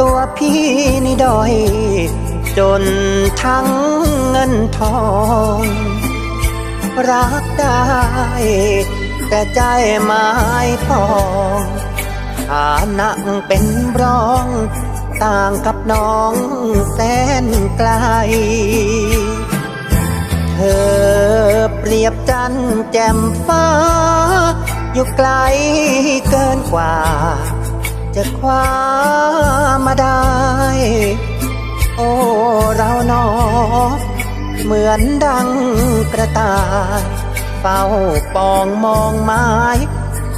ตัวพี่นี่ด้อย จนทั้งเงินทอง รักได้ แต่ใจไม้พองฐานะเป็นรอง ต่างกับน้องแสนไกล เธอเปรียบจันแจ่มฟ้า อยู่ไกลเกินกว่า จะคว้ามาได้ โอ้เราหนอ เหมือนดังกระต่ายเฝ้าปองมองไม้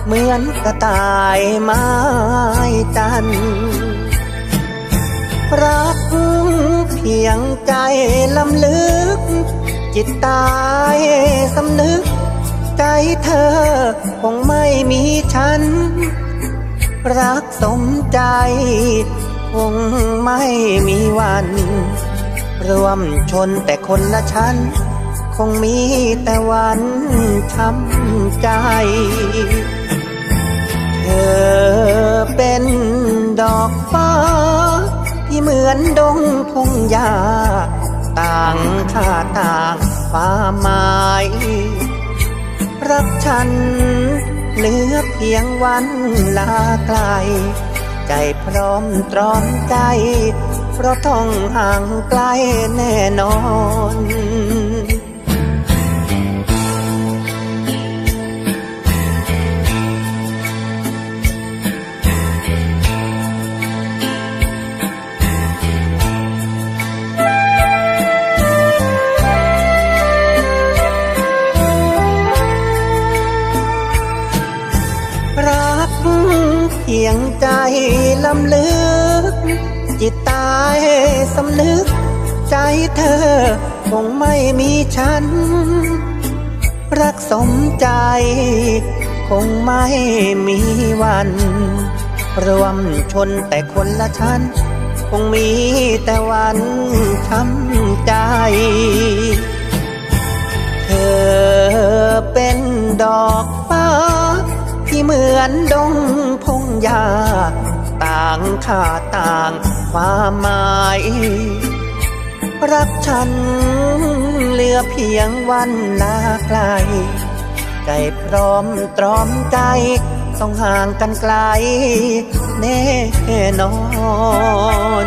เหมือนกระต่ายไม้จันร์รักเพียงใจลำลึก จิตตายสำนึก ใจเธอคงไม่มีฉัน รักสมใจ คงไม่มีวัน รวมชนแต่คนละชั้น คงมีแต่วันช้ำใจ เธอเป็นดอกฟ้า ที่เหมือนดงพงหญ้าต่างค่าต่างควาหมาย รักฉัน พียงวันลาไกล ใจพร้อมตรอมใจ เพราะต้องห่างไกลแน่นอน ยงใจลำลึก จิตตายสำนึก ใจเธอคงไม่มีฉัน รักสมใจ คงไม่มีวัน รวมชนแต่คนละชั้น คงมีแต่วันช้ำใจเธอเป็นดอกฟ้า เหมือนดงพงหญ้าต่างค่าต่างความหมาย รักฉันเหลือเพียงวันลาไกล ใจพร้อมตรอมใจ ต้องห่างกันไกล แน่นอน